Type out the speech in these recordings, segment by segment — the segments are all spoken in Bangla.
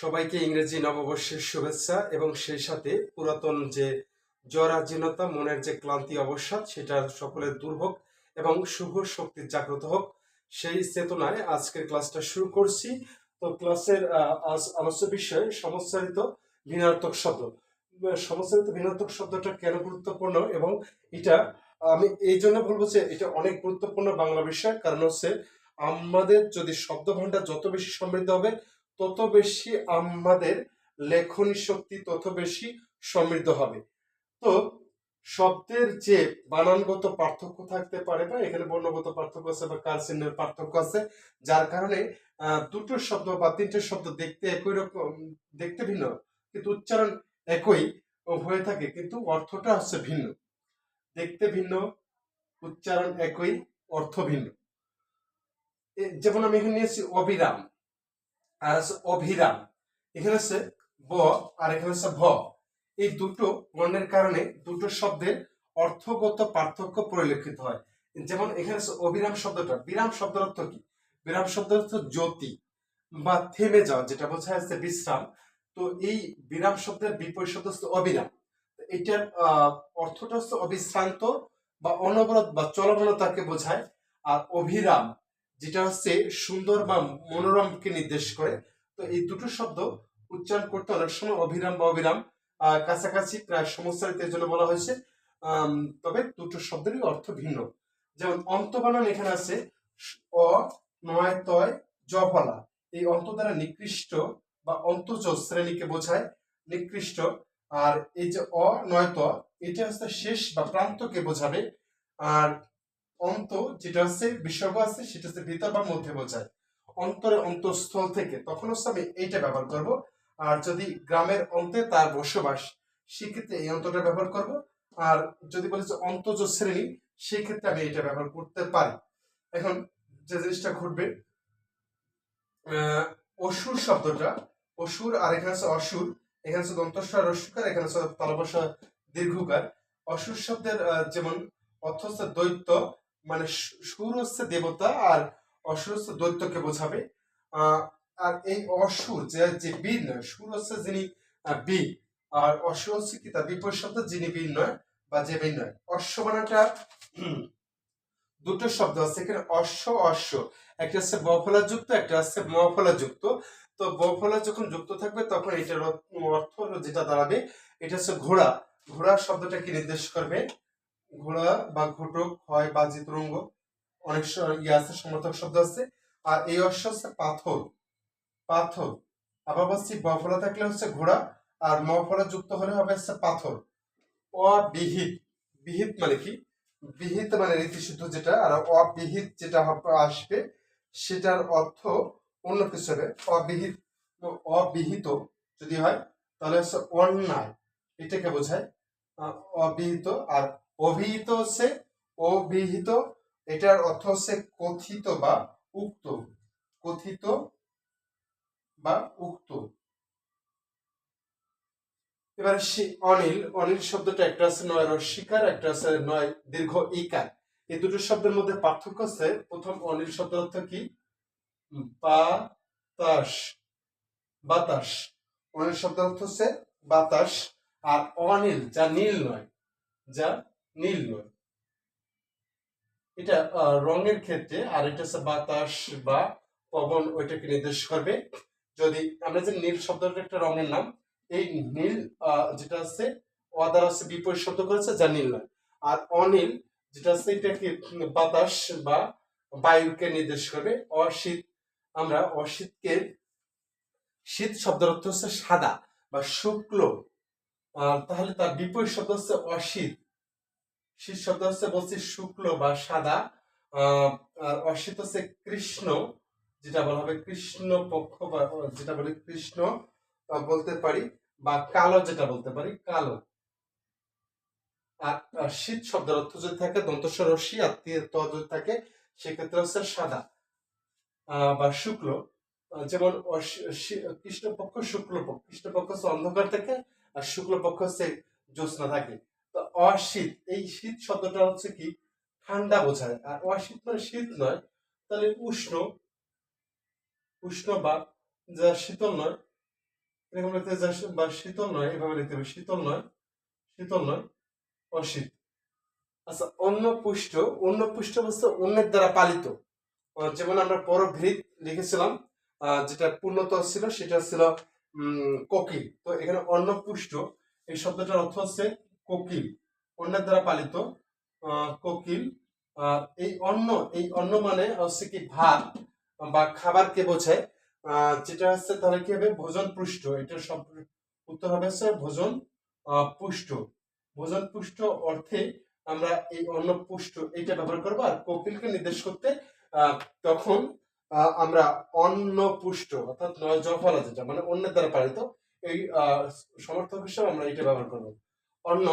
সবাইকে ইংরেজি নববর্ষের শুভেচ্ছা এবং সেই সাথে পুরাতন যে জরাজীর্ণতা, মনের যে ক্লান্তি অবসাদ, সেটা সকলের দূর হোক এবং শুভ শক্তির জাগ্রত হোক। সেই চেতনায় আজকের ক্লাসটা শুরু করছি। তো ক্লাসের আজ আলোচ্য বিষয় সমস্যারিত ভিনার্থক শব্দ। সমস্যারিত ভিনার্থক শব্দটা কেন গুরুত্বপূর্ণ এবং এটা আমি এই জন্য বলব যে এটা অনেক গুরুত্বপূর্ণ বাংলা বিষয়। কারণ হচ্ছে, আমাদের যদি শব্দ ভাণ্ডার যত বেশি সমৃদ্ধ হবে তত বেশি আমাদের লেখনী শক্তি তত বেশি সমৃদ্ধ হবে। তো শব্দের যে বানানগত পার্থক্য থাকতে পারে বা এখানে বর্ণগত পার্থক্য আছে বা কাল চিহ্নের পার্থক্য আছে, যার কারণে দুটো শব্দ বা তিনটে শব্দ দেখতে একই রকম, দেখতে ভিন্ন, কিন্তু উচ্চারণ একই হয়ে থাকে, কিন্তু অর্থটা হচ্ছে ভিন্ন। দেখতে ভিন্ন, উচ্চারণ একই, অর্থ ভিন্ন। যেমন আমি এখানে নিয়েছি অবিরাম। আর আছে অভিরাম। এখানে আছে ব আর এখানে আছে ভ। এই দুটো বর্ণের কারণে দুটো শব্দের অর্থগত পার্থক্য পরিলক্ষিত হয়। যেমন এখানে আছে অবিরাম শব্দটা। বিরাম শব্দের অর্থ কি? বিরাম শব্দের অর্থ জ্যোতি বা থেমে যাওয়া, যেটা বোঝায় যাচ্ছে বিশ্রাম। তো এই বিরাম শব্দের বিপরীত শব্দ হচ্ছে অবিরাম। এটার অর্থটা হচ্ছে অবিশ্রান্ত বা অনবরত বা চলমানতাকে বোঝায়। আর অভিরাম যেটা হচ্ছে সুন্দর বা মনোরমকে নির্দেশ করে। তো এই দুটো শব্দ উচ্চারণ করতে অনেক সময় অভিরাম বা অবিরাম কাছাকাছি প্রায় সমস্যারিত জন্য বলা হয়েছে। তবে দুটো শব্দেরই অর্থ ভিন্ন। যেমন অন্ত বানান এখানে আছে, অ, নয়, তয় জফলা এই অন্ত দ্বারা নিকৃষ্ট বা অন্তজ শ্রেণীকে বোঝায়, নিকৃষ্ট। আর এই যে অ, নয়, ত, এটা হচ্ছে শেষ বা প্রান্তকে বোঝাবে। আর অন্ত যেটা হচ্ছে বিসর্গ আছে, সেটা হচ্ছে ভিতর বা মধ্যে বোঝায়। অন্তরে অন্তঃস্থল থেকে। তখন হচ্ছে আমি এইটা ব্যবহার করব। আর যদি গ্রামের অন্তে তার বসবাস, সেক্ষেত্রে এই অন্তটা ব্যবহার করব। আর যদি বলি যে অন্তজ শ্রেণি, সেক্ষেত্রে আমি এটা ব্যবহার করতে পারি। এখন যে জিনিসটা ঘটবে অসুর শব্দটা, অসুর আর এখানে আছে অসুর। এখানে আছে দন্তস্বর রস্যকার এখানে আছে তলবসা দীর্ঘকার। অসুর শব্দের যেমন অর্থ হচ্ছে দৈত্য মানে সুর হচ্ছে দেবতা আর অসুর হচ্ছে দৈত্যকে বোঝাবে। আর এই অসুর যে যে বীর নয় সুর হচ্ছে যিনি বীর আর অসুর হচ্ছে কি তার বিপরীত শব্দ যিনি বীর নয় বা যে বীর নয়। অশ্ব মানাটা হুম, দুটো শব্দ আছে। এখানে অশ্ব অশ্ব। একটা হচ্ছে বফলা যুক্ত একটা হচ্ছে মফলা যুক্ত তো বফলা যখন যুক্ত থাকবে তখন এটার অর্থ যেটা দাঁড়াবে এটা হচ্ছে ঘোড়া। ঘোড়া শব্দটা কি নির্দেশ করবে। ঘোড়া বা ঘটক হয় বা চিত্রঙ্গ, অনেক ইয়ে আছে, সমর্থক শব্দ আছে। আর এই অশ্ব হচ্ছে পাথর। পাথর। আবার বলছি বফলা থাকলে হচ্ছে ঘোড়া, আর মফলা যুক্ত হলে হবে হচ্ছে পাথর। অবিহিত বিহিত। মানে কি? বিহিত মানে রীতিশুদ্ধ যেটা, আর অবিহিত যেটা আসবে, সেটার অর্থ অন্য কিছু হবে। অবিহিত অবিহিত যদি হয়, তাহলে হচ্ছে অন্যায়। এটাকে বোঝায় অবিহিত আর অভিহিত হচ্ছে অবিহিত এটার অর্থ হচ্ছে কথিত বা উক্ত, কথিত বা উক্ত। এবারে অনিল অনিল শব্দটা একটা আছে নয় রস্বীকার একটা আছে নয়, দীর্ঘ ইকার। এই দুটো শব্দের মধ্যে পার্থক্য আছে প্রথম অনিল শব্দ অর্থ কি? বাতাস বাতাস। অনিল শব্দ অর্থ হচ্ছে বাতাস, আর অনিল যা নীল নয়, যা নীল নয়। এটা রঙের ক্ষেত্রে আর এটা হচ্ছে বাতাস বা পবন ওইটাকে নির্দেশ করবে। যদি আমরা যে নীল শব্দটা একটা রঙের নাম, এই নীল যেটা আছে অদার আছে বিপরীত শব্দ করেছে, যা নীল নয়। আর অনীল, যেটা আছে এটা কি বাতাস বা বায়ুকে নির্দেশ করবে। অশীত, আমরা অশীতকে, শীত শব্দের অর্থ হচ্ছে সাদা বা শুক্ল। তাহলে তার বিপরীত শব্দ হচ্ছে অশীত। শীত শব্দ হচ্ছে বলছি শুক্ল বা সাদা আর অশীত হচ্ছে কৃষ্ণ, যেটা বলা হবে কৃষ্ণ পক্ষ বা যেটা বলি কৃষ্ণ বলতে পারি, বা কালো যেটা বলতে পারি, কালো। আর শীত শব্দের অর্থ যদি থাকে দন্তস্বর রশ্মি আর তে- যদি থাকে, সেক্ষেত্রে হচ্ছে সাদা বা শুক্ল। যেমন কৃষ্ণপক্ষ শুক্লপক্ষ, কৃষ্ণপক্ষ হচ্ছে অন্ধকার থেকে, আর শুক্লপক্ষ হচ্ছে জ্যোৎস্না থাকে। তো অশীত, এই শীত শব্দটা হচ্ছে কি? ঠান্ডা বোঝায়। আর অশীত মানে শীত নয়, তাহলে উষ্ণ। উষ্ণ বা যা শীতল নয়, এরকম লিখতে বা শীতল নয়, এভাবে লিখতে হবে। শীতল নয় শীতল নয়, অশীত। আচ্ছা অন্য পুষ্ট অন্য পুষ্ট বলতে অন্যের দ্বারা পালিত। যেমন আমরা পরভৃত লিখেছিলাম যেটা পূর্ণত ছিল, সেটা ছিল কোকিল। তো এখানে অন্য পুষ্ট এই শব্দটার অর্থ হচ্ছে কোকিল, অন্যের দ্বারা পালিত কোকিল এই অন্ন এই অন্ন মানে হচ্ছে কি ভাত বা খাবারকে বোঝায়? যেটা হচ্ছে তাহলে কি হবে? ভোজন পুষ্ট। এটা সব উত্তর হবে হচ্ছে ভোজন পুষ্ট। ভোজন পুষ্ট অর্থে আমরা এই অন্ন পুষ্ট এইটা ব্যবহার করব আর কোকিলকে নির্দেশ করতে তখন আমরা অন্ন পুষ্ট, অর্থাৎ নয় জফলা যেটা মানে অন্যের দ্বারা পালিত, এই সমর্থক হিসেবে আমরা এটা ব্যবহার করব। অন্ন,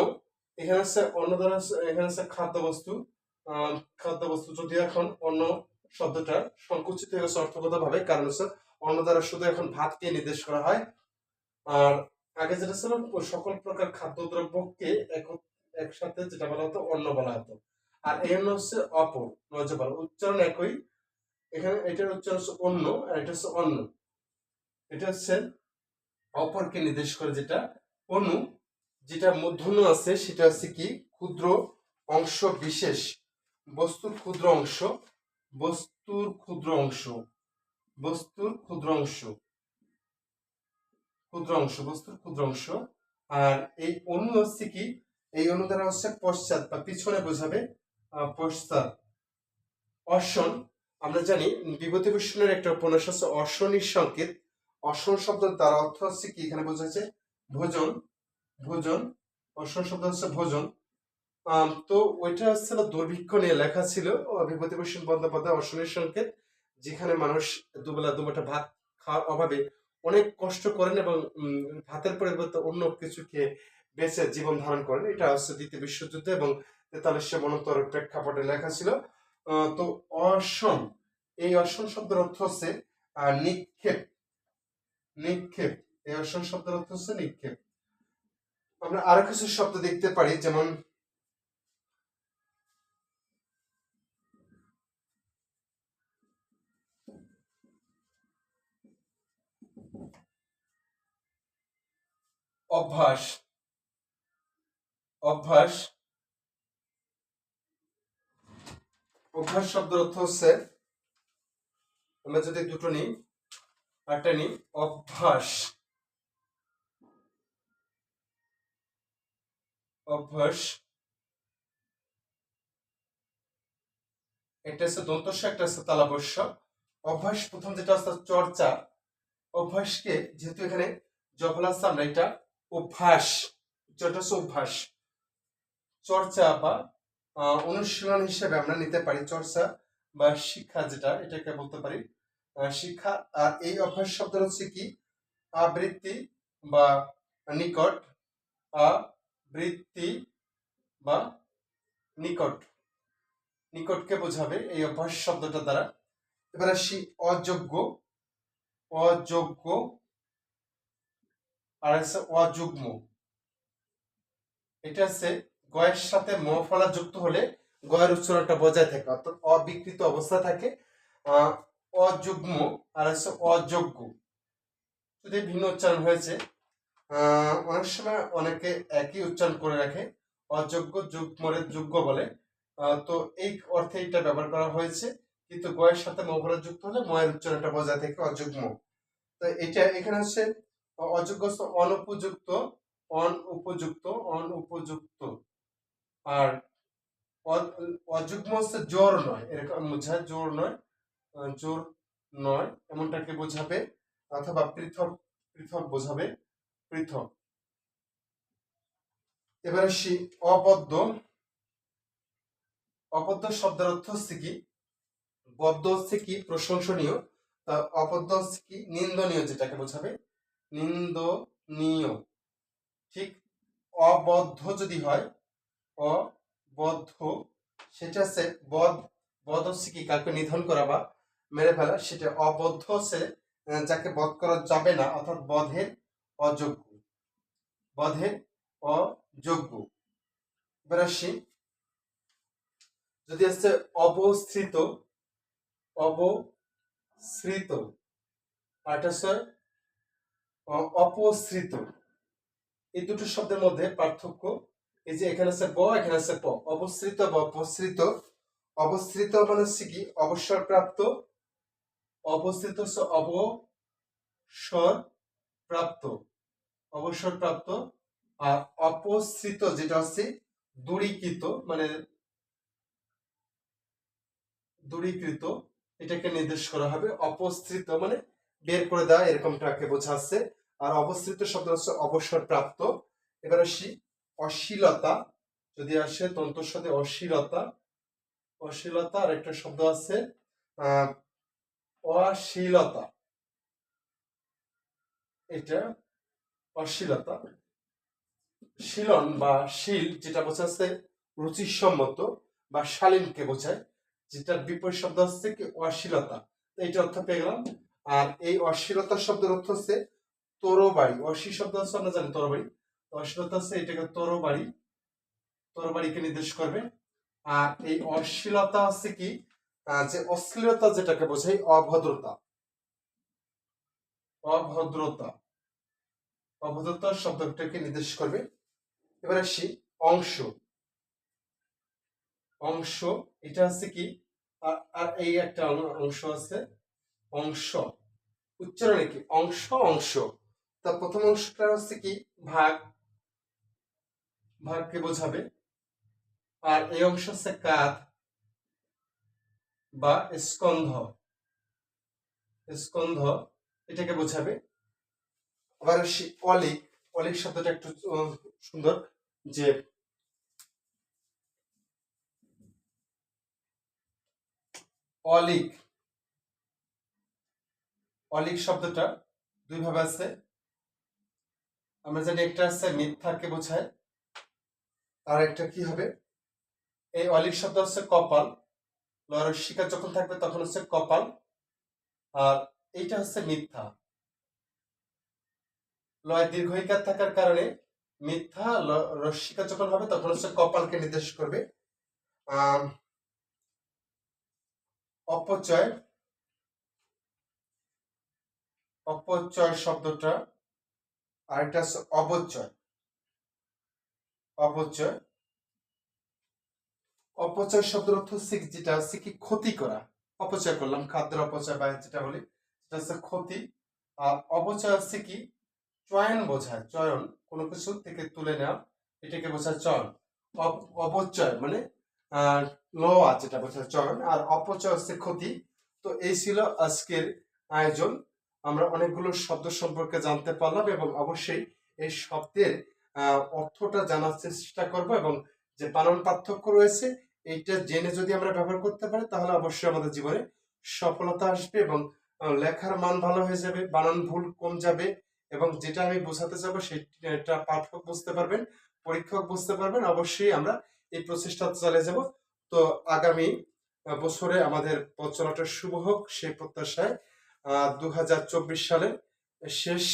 এখানে হচ্ছে অন্য দ্বারা এখানে হচ্ছে খাদ্যবস্তু খাদ্যবস্তু যদি এখন অন্য শব্দটা সংকুচিত হয়ে গেছে অর্থগত ভাবে কারণ হচ্ছে অন্য দ্বারা শুধু এখন ভাতকে নির্দেশ করা হয়। আর আগে যেটা ছিল সকল প্রকার খাদ্যদ্রব্যকে এক- একসাথে যেটা বলা হতো, অন্ন বলা হতো। আর এই অন্য হচ্ছে অপর নজবাল উচ্চারণ একই। এখানে এটার উচ্চারণ হচ্ছে অন্য আর এটা হচ্ছে অন্য এটা হচ্ছে অপরকে নির্দেশ করে যেটা, অনু যেটা মূর্ধন্য আছে, সেটা হচ্ছে কি? ক্ষুদ্র অংশ বিশেষ। বস্তুর ক্ষুদ্র অংশ। বস্তুর ক্ষুদ্র অংশ। বস্তুর ক্ষুদ্র অংশ। ক্ষুদ্র অংশ, বস্তুর ক্ষুদ্র অংশ। আর এই অণু হচ্ছে কি? এই অণু দ্বারা হচ্ছে পশ্চাৎ বা পিছনে বোঝাবে পশ্চাৎ। অর্ষণ আমরা জানি, বিভূতিভূষণের একটা উপন্যাস হচ্ছে অর্ষণীর সংকেত। অর্ষণ শব্দ তার অর্থ হচ্ছে কি? এখানে বোঝাচ্ছে ভোজন। ভোজন অর্ষণ শব্দ হচ্ছে ভোজন। তো ওইটা হচ্ছিল দুর্ভিক্ষ নিয়ে লেখা ছিল বিভূতিভূষণ বন্দ্যোপাধ্যায় অর্ষণীর সংকেত যেখানে মানুষ দুবেলা দুমুঠা ভাত খাওয়ার অভাবে অনেক কষ্ট করেন এবং ভাতের পরিবর্তে অন্য কিছু খেয়ে বেঁচে জীবন ধারণ করেন। এটা হচ্ছে দ্বিতীয় বিশ্বযুদ্ধ এবং তেতাল্লিশে মনোত্তর প্রেক্ষাপটে লেখা ছিল। তো অসম, এই অর্ষণ শব্দের অর্থ হচ্ছে নিক্ষেপ। নিক্ষেপ, এই অসম শব্দের অর্থ হচ্ছে নিক্ষেপ। আমরা আরও কিছু শব্দ দেখতে পারি, যেমন অভ্যাস অভ্যাস অভ্যাস শব্দের অর্থ হচ্ছে, আমরা যদি দুটো নিই একটা নিই, অভ্যাস। অভ্যাস। একটা হচ্ছে দন্তস্ব, একটা হচ্ছে তালাবস্য অভ্যাস প্রথম যেটা হচ্ছে চর্চা। অভ্যাসকে যেহেতু এখানে আছে আমরা এটা অভ্যাস যেটা হচ্ছে অভ্যাস। চর্চা বা অনুশীলন হিসেবে আমরা নিতে পারি চর্চা বা শিক্ষা যেটা, এটাকে বলতে পারি। শিক্ষা, আর এই অভ্যাস শব্দ হচ্ছে কি? আবৃত্তি বা নিকট আবৃত্তি বা নিকট। নিকটকে বোঝাবে এই অভ্যাস শব্দটা দ্বারা। এবার আসি অযোগ্য। অযোগ্য। আর আছে অযুগ্ম। এটা হচ্ছে গয়ের সাথে ম ফলা যুক্ত হলে গয়ের উচ্চারণটা বজায় থাকে, অর্থাৎ অবিকৃত অবস্থা থাকে। অযুগ্ম আর হচ্ছে অযোগ্য। যদি ভিন্ন উচ্চারণ হয়েছে অনেক সময় অনেকে একই উচ্চারণ করে রাখে, অযোগ্য যুগ্মরে যোগ্য বলে। তো এই অর্থে এটা ব্যবহার করা হয়েছে। কিন্তু গয়ের সাথে ম ফলা যুক্ত হলে ময়ের উচ্চারণটা বজায় থাকে অযুগ্ম। তো এটা এখানে হচ্ছে অযোগ্য অনুপযুক্ত অনুপযুক্ত অনুপযুক্ত। আর অযুগ্ম হচ্ছে জোর নয়। এরকম বোঝায় জোর নয় জোর নয়, এমনটাকে বোঝাবে, অথবা পৃথক পৃথক বোঝাবে। পৃথক। এবার আসি অবদ্ধ অবদ্ধ শব্দের অর্থ হচ্ছে কি? বদ্ধ হচ্ছে কি? প্রশংসনীয়। তা অবদ্ধ হচ্ছে কি? নিন্দনীয় যেটাকে বোঝাবে। নিন্দনীয়। ঠিক অবদ্ধ যদি হয়, অবদ্ধ, সেটা হচ্ছে বধ বধ হচ্ছে কি? কাউকে নিধন করা বা মেরে ফেলা। সেটা অবদ্ধ হচ্ছে যাকে বধ করা যাবে না, অর্থাৎ বধের অযোগ্য। বধের অযোগ্য। এবার আসি। যদি আসছে অবস্থিত অবস্থিত। আর এটা হচ্ছে অ- অপসৃত। এই দুটো শব্দের মধ্যে পার্থক্য, এই যে এখানে আছে ব, এখানে আছে প। অবসৃত বা অপসৃত। অবসৃত মানে হচ্ছে কি? অবসর প্রাপ্ত অবস্থিত অবসর প্রাপ্ত অবসর প্রাপ্ত আর অপসৃত যেটা হচ্ছে দূরীকৃত মানে দূরীকৃত এটাকে নির্দেশ করা হবে। অপসৃত মানে বের করে দেওয়া এরকমটাকে বোঝাচ্ছে আর অবস্থিত শব্দ হচ্ছে অবসর প্রাপ্ত এবার আসি অশ্লীলতা যদি আসে তন্ত্র সাথে অশ্লীলতা অশ্লীলতা আর একটা শব্দ আছে আহ, অশ্লীলতা। এটা অশ্লীলতা। শীলন বা শীল যেটা বোঝাচ্ছে রুচিসম্মত বা শালীনকে বোঝায়, যেটার বিপরীত শব্দ হচ্ছে কি অশ্লীলতা। তো এইটা অর্থ পেয়ে গেলাম। আর এই অশ্লীলতা শব্দের অর্থ হচ্ছে তরবাড়ি অশ্লীল শব্দ হচ্ছে আমরা জানি তরবাড়ি তো অশ্লীলতা হচ্ছে এটাকে তরবাড়ি তরবাড়িকে নির্দেশ করবে। আর এই অশ্লীলতা হচ্ছে কি যে অশ্লীলতা যেটাকে বোঝায়, অভদ্রতা। অভদ্রতা। অভদ্রতা শব্দটাকে নির্দেশ করবে। এবার আসি অংশ। অংশ, এটা হচ্ছে কি? আর- এই একটা অংশ আছে। অংশ। উচ্চারণে কি? অংশ অংশ। তা প্রথম অংশটা হচ্ছে কি? ভাগ। ভাগকে বোঝাবে। আর এই অংশ হচ্ছে কাঁধ বা স্কন্ধ। স্কন্ধ এটাকে বোঝাবে। আবার অলিক অলিক শব্দটা একটু সুন্দর যে অলিক অলিক শব্দটা দুই ভাবে আছে। আমরা জানি একটা আছে মিথ্যাকে বোঝায়, আর একটা কি হবে? এই অলিক শব্দ হচ্ছে কপাল। শিকার যখন থাকবে তখন হচ্ছে কপাল। আর এইটা হচ্ছে মিথ্যা। লয় দীর্ঘইকার থাকার কারণে মিথ্যা রস্মিকা যখন হবে তখন হচ্ছে কপালকে নির্দেশ করবে। অপচয় অপচয় শব্দটা আরেকটা হচ্ছে অবচয়। অপচয় অপচয় শব্দের অর্থ যেটা হচ্ছে কি ক্ষতি করা। অপচয় করলাম, খাদ্যের অপচয় বা যেটা বলি সেটা হচ্ছে ক্ষতি, আর অপচয় হচ্ছে কি? চয়ন বোঝায় চয়ন, কোনো কিছু থেকে তুলে নেওয়া, এটাকে বোঝায় চয়ন। অপ- অপচয় মানে লোয়া যেটা বোঝায় চয়ন, আর অপচয় হচ্ছে ক্ষতি। তো এই ছিল আজকের আয়োজন। আমরা অনেকগুলো শব্দ সম্পর্কে জানতে পারলাম এবং অবশ্যই এই শব্দের অর্থটা জানার চেষ্টা করব এবং যে বানান পার্থক্য রয়েছে, এইটা জেনে যদি আমরা ব্যবহার করতে পারি, তাহলে অবশ্যই আমাদের জীবনে সফলতা আসবে এবং লেখার মান ভালো হয়ে যাবে, বানান ভুল কম যাবে এবং যেটা আমি বোঝাতে চাবো সেটা পাঠক বুঝতে পারবেন, পরীক্ষক বুঝতে পারবেন, অবশ্যই আমরা এই প্রচেষ্টা চালিয়ে যাব। তো আগামী বছরে আমাদের পথ শুভ হোক, সেই প্রত্যাশায় দু হাজার চব্বিশ সালের শেষ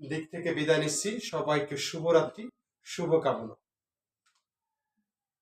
দিক থেকে বিদায় নিচ্ছি। সবাইকে শুভরাত্রি, শুভকামনা।